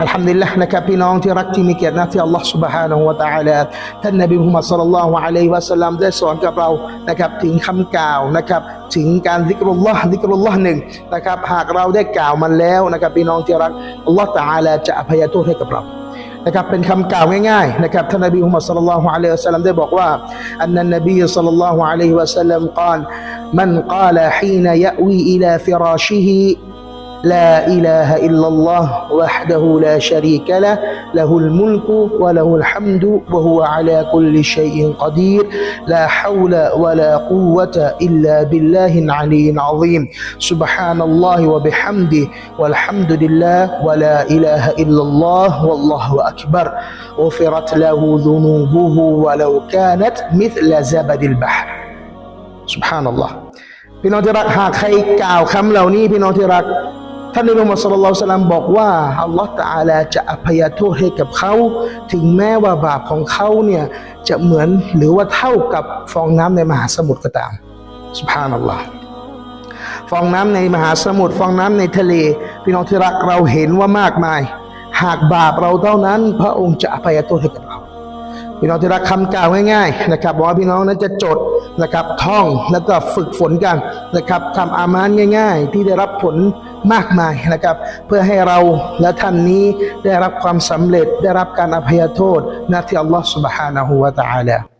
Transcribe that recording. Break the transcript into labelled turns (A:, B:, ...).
A: อัลฮัมดุลิลละนะครับพี่น้องที่รักที่มีเกียรตินะที่อัลลอฮ์ سبحانه และ تعالى ท่านนบีมุฮัมมัดศ็อลลัลลอฮุอะลัยฮิวะสัลลัมได้สอนกับเรานะครับถึงคำกล่าวนะครับถึงการซิกรุลลอฮ์ซิกรุลลอฮ์หนึ่งนะครับหากเราได้กล่าวมันแล้วนะครับพี่น้องที่รักอัลลอฮ์ تعالى จะอภัยโทษให้กับเรา นะครับเป็นคำกล่าวง่ายๆนะครับท่านนบีมุฮัมมัดศ็อลลัลลอฮุอะลัยฮิวะสัลลัมได้บอกว่าอันนันนบีศ็อลลัลลอฮุอะลัยฮิวะสัลลัมกล่าวมันกล่าวฮีนยะ لا إله إلا الله وحده لا شريك له له الملك وله الحمد وهو على كل شيء قدير لا حول ولا قوة إلا بالله العلي العظيم. سبحان الله وبحمده والحمد لله ولا إله إلا الله والله أكبر. غفرت له ذنوبه ولو كانت مثل زبد البحر. سبحان الله. พี่น้องที่รักหากใครกล่าวคำเหล่านี้พี่น้องที่รัก ท่านนบีมุฮัมมัดศ็อลลัลลอฮุอะลัยฮิวะซัลลัมบอกว่าอัลลอฮฺตะอาลาจะอภัยโทษให้กับเขา ถึงแม้ว่าบาปของเขาเนี่ยจะเหมือนหรือว่าเท่ากับฟองน้ำในมหาสมุทรก็ตามสุบฮานัลลอฮ์ฟองน้ำในมหาสมุทรฟองน้ำในทะเล พี่น้องที่รักเราเห็นว่ามากมาย หากบาปเราเท่านั้น พระองค์จะอภัยโทษให้กับเรา พี่น้องที่รักคำกล่าวง่ายๆนะครับบอกว่าพี่น้องนั้นจะจดนะครับท่องแล้วก็ฝึกฝนกันนะครับทำอามานง่าย ๆ ที่ได้รับผล มากมายนะครับ เพื่อให้เราและท่านนี้ได้รับความสำเร็จได้รับการอภัยโทษณที่อัลลอฮฺ سبحانه และ تعالى